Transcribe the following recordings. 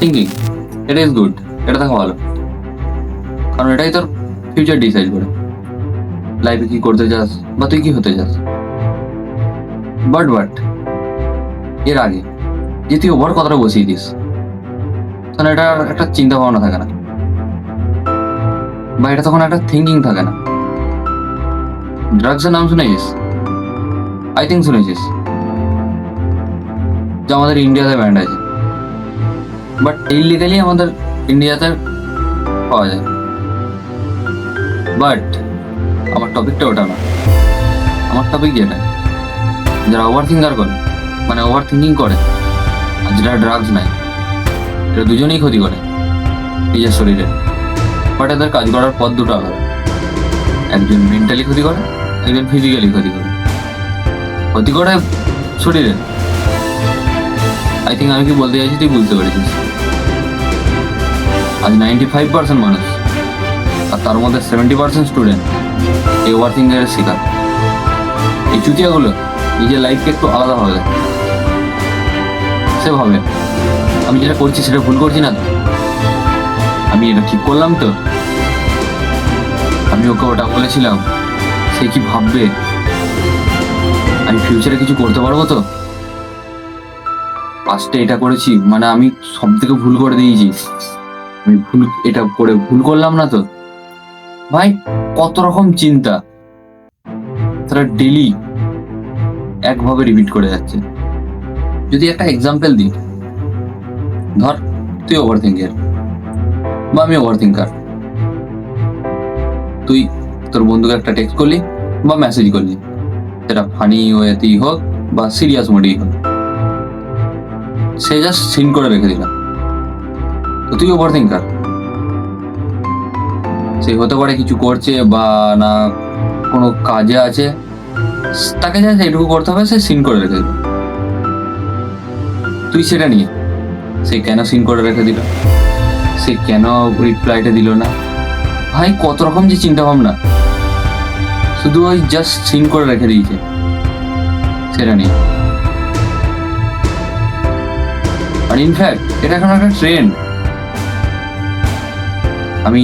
Thinking এটা is good এটা দেখা ভালো। কারণ এটাই তোর ফিউচার ডিসাইড করে। লাইফে কি করতে চাস বা তুই কি হতে চাস। বাট বাট এর আগে, যে তুই ওভার কথাটা বসিয়ে দিস তখন এটার একটা চিন্তা ভাবনা থাকে না। বা এটা তখন একটা থিঙ্কিং থাকে না। ড্রাগসের নাম শুনেছিস? আই থিঙ্ক শুনেছিস। যে আমাদের ইন্ডিয়াতে ব্যান্ড আছে। বাট ইলিগালি আমাদের ইন্ডিয়াতে পাওয়া যায়। বাট আমার টপিকটা ওটা না। আমার টপিক যেটা, যারা ওভার থিঙ্কার করে মানে ওভার থিঙ্কিং করে, আর যারা ড্রাগস নেয় এটা দুজনেই ক্ষতি করে নিজের শরীরে। বাট এদের কাজ করার পথ দুটো আলাদা। একজন মেন্টালি ক্ষতি করে, একজন ফিজিক্যালি ক্ষতি করে। ক্ষতি করে শরীরে। আই থিঙ্ক আমি কি বলতে চাইছি, তুই বুঝতে পেরেছিস। আজ নাইনটি ফাইভ পার্সেন্ট মানুষ। আর তার মধ্যে সেভেন্টি পার্সেন্ট স্টুডেন্ট এই ওভার থিঙ্কারের শিকার। এই চুতিয়াগুলো নিজের লাইফকে একটু আলাদা হবে সে ভাবে, আমি যেটা করছি সেটা ভুল করছি না আমি এটা ঠিক করলাম তো? আমি ওকে ওটা বলেছিলাম, সে কি ভাববে? আমি ফিউচারে কিছু করতে পারব তো? ফার্স্টে এটা করেছি মানে আমি সব থেকে ভুল করে দিয়েছি। আমি ভুল, এটা করে ভুল করলাম না তো? ভাই, কত রকম চিন্তা। তারা ডেলি একভাবে রিপিট করে যাচ্ছে। যদি একটা এক্সাম্পল দিই, ধর, তুই ওভার থিঙ্কার বা আমি ওভার থিঙ্কার তুই তোর বন্ধুকে একটা টেক্সট করলি, বা মেসেজ করলি, সেটা ফানি ওয়েতেই হোক, বা সিরিয়াস মোডেই হোক। সে জাস্ট সিন করে রেখে দিলাম। তো তুই ওভার থিঙ্কার সে হতে পারে কিছু করছে বা না কোনো কাজে আছে, তাকে যা এইটুকু করতে হবে সে সিন করে রেখে দিল তুই সেটা নিয়ে, সে কেন সিন করে রেখে দিল? সে কেন রিপ্লাইটা দিল না? ভাই, কত রকম যে চিন্তা ভাবনা শুধু ওই জাস্ট সিন করে রেখে দিয়েছে। সেটা নিয়ে। আর ইনফ্যাক্ট এটা এখন একটা ট্রেন্ড আমি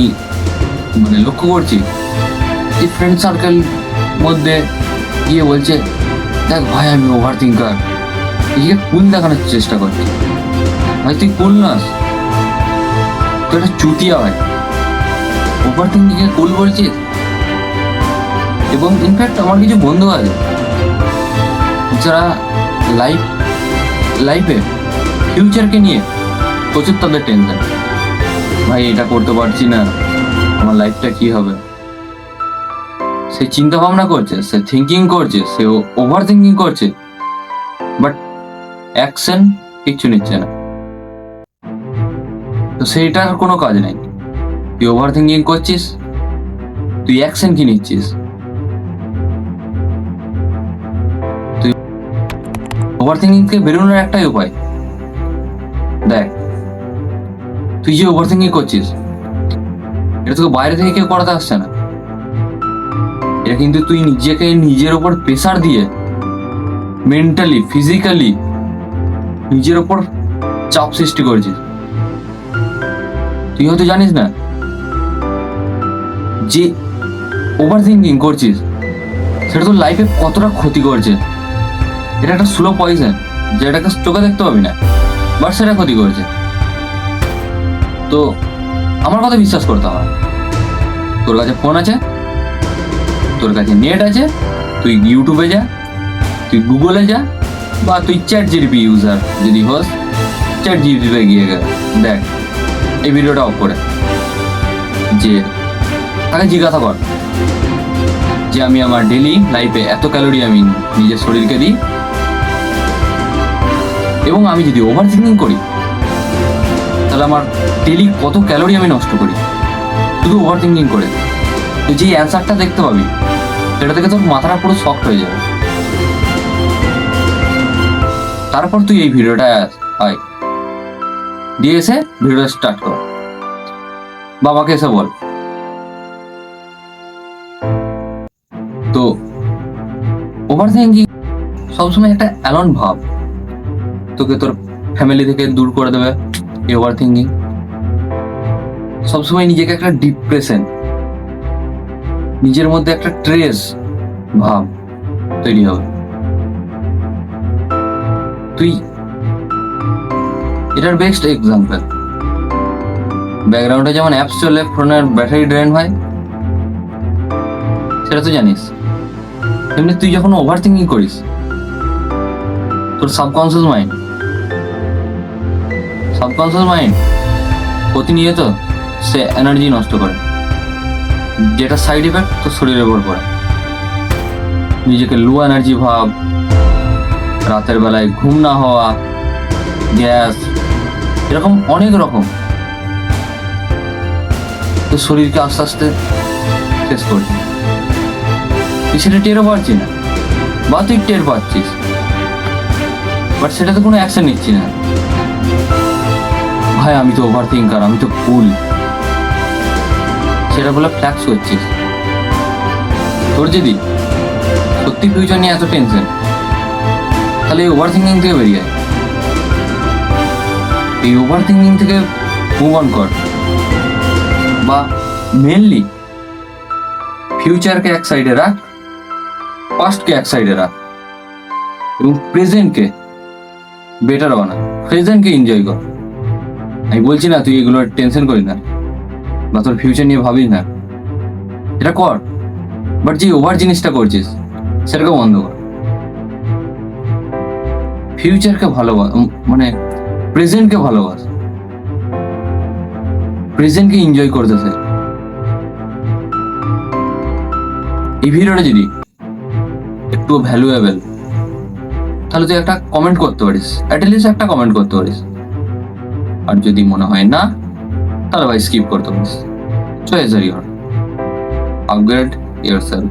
মানে লক্ষ্য করছি যে ফ্রেন্ড সার্কেল মধ্যে গিয়ে বলছে, দেখ ভাই, আমি ওভার থিঙ্কার নিজেকে কুল দেখানোর চেষ্টা করছি? ভাই, তুই কুল নাস তুই একটা চুতিয়া ভাই ওভার থিঙ্কিংয়ে কুল বলছিস এবং ইনফ্যাক্ট আমার কিছু বন্ধু আছে, যারা লাইফ লাইফে ফিউচারকে নিয়ে প্রচুর তাদের টেনশন ভাই, এটা করতে পারছি না। আমার লাইফটা কি হবে? সে চিন্তা ভাবনা করছে, সে থিঙ্কিং করছে, সে ওভার থিঙ্কিং করছে। বাট অ্যাকশন কিচ্ছু নিচ্ছে না। তো সেইটার কোনো কাজ নেই। তুই ওভার থিঙ্কিং করছিস, তুই অ্যাকশন কি নিচ্ছিস? তুই ওভার থিঙ্কিংকে বেরোনোর একটাই উপায়। দেখ তুই যে ওভার করছিস, এটা তোকে বাইরে থেকে কেউ করাতে আসছে না। এটা কিন্তু তুই নিজেকে নিজের ওপর প্রেসার দিয়ে মেন্টালি ফিজিক্যালি নিজের ওপর চাপ সৃষ্টি করেছিস। তুই হয়তো জানিস না যে ওভার থিঙ্কিং করছিস, সেটা তোর লাইফে কতটা ক্ষতি করছে। এটা একটা স্লো পয়জন যেটাকে চোখে দেখতে পাবি না বাট সেটা ক্ষতি করছে। তো আমার কথা বিশ্বাস করতে হয় তোর কাছে ফোন আছে? তোর কাছে নেট আছে? তুই ইউটিউবে যা, তুই গুগলে যা, বা তুই চ্যাট জিডিপি ইউজার যদি হোস চ্যাট জিডিপিতে গিয়ে দেখ, এই ভিডিওটা অফ করে। যে তাকে জিজ্ঞাসা কর যে আমি আমার ডেলি লাইফে এত ক্যালোরি আমি নিজের শরীরকে দিই? এবং আমি যদি ওভার থিঙ্কিং করি তাহলে আমার ডেলি কত ক্যালোরি আমি নষ্ট করি? শুধু ওভার থিঙ্কিং করে। তুই যে অ্যান্সারটা দেখতে পাবি, সেটা থেকে তোর মাথাটা পুরো শক্ট হয়ে যাবে। তারপর তুই এই ভিডিওটা আয়। দিয়ে এসে ভিডিওটা স্টার্ট কর। বাবাকে এসে বল। তো ওভার থিঙ্কিং সবসময় একটা অ্যালন ভাব, তোকে তোর ফ্যামিলি থেকে দূর করে দেবে। ওভার থিঙ্কিং সবসময় নিজেকে একটা ডিপ্রেশন নিজের মধ্যে একটা ট্রেস ভাব তৈরি হবে। তুই এটার বেস্ট এক্সাম্পল ব্যাকগ্রাউন্ডে যেমন অ্যাপস চলে ফোনের ব্যাটারি ড্রেন হয়, সেটা তো জানিস। তেমনি তুই যখন ওভার থিঙ্কিং করিস, তোর সাবকনসিয়াস মাইন্ড সাবকনসিয়াস মাইন্ড প্রতিনিয়ত সে এনার্জি নষ্ট করে। যেটা সাইড ইফেক্ট তোর শরীরের উপর পড়ে। নিজেকে লো এনার্জি ভাব, রাতের বেলায় ঘুম না হওয়া গ্যাস এরকম অনেক রকম। তোর শরীরকে আস্তে আস্তে শেষ করছে সেটা টেরও পারছি না। বা তুই টের পাচ্ছিস। বাট সেটাতে কোনো অ্যাকশন নিচ্ছি না। ভাই, আমি তো ওভার থিঙ্কার আমি তো ফুল সেটা বলে ফ্ল্যাক্স করছিস। তোর যদি সত্যি ফিউচার নিয়ে এত টেনশন তাহলে এই ওভার থিঙ্কিং থেকে বেরিয়ে যায় এই ওভার থিঙ্কিং থেকে মুভ অন কর। বা মেনলি ফিউচারকে এক সাইডে রাখ পাস্টকে এক সাইডে রাখ। এবং প্রেজেন্টকে বেটার বানা প্রেজেন্টকে এনজয় কর। আমি বলছি না, তুই এগুলো টেনশন করিস না। বা তোর ফিউচার নিয়ে ভাবিস না। এটা কর। বাট যে ওভার জিনিসটা করছিস, সেটাকে বন্ধ কর। ফিউচারকে ভালোবাস মানে প্রেজেন্টকে ভালোবাস। প্রেজেন্টকে এনজয় করতেছে। এই ভিডিওটা যদি একটু ভ্যালুয়েবল তাহলে তুই একটা কমেন্ট করতে পারিস। অ্যাটলিস্ট একটা কমেন্ট করতে পারিস। আর যদি মনে হয় না, তাহলে ভাই স্কিপ করতে পারিস। Choice are your upgrade yourself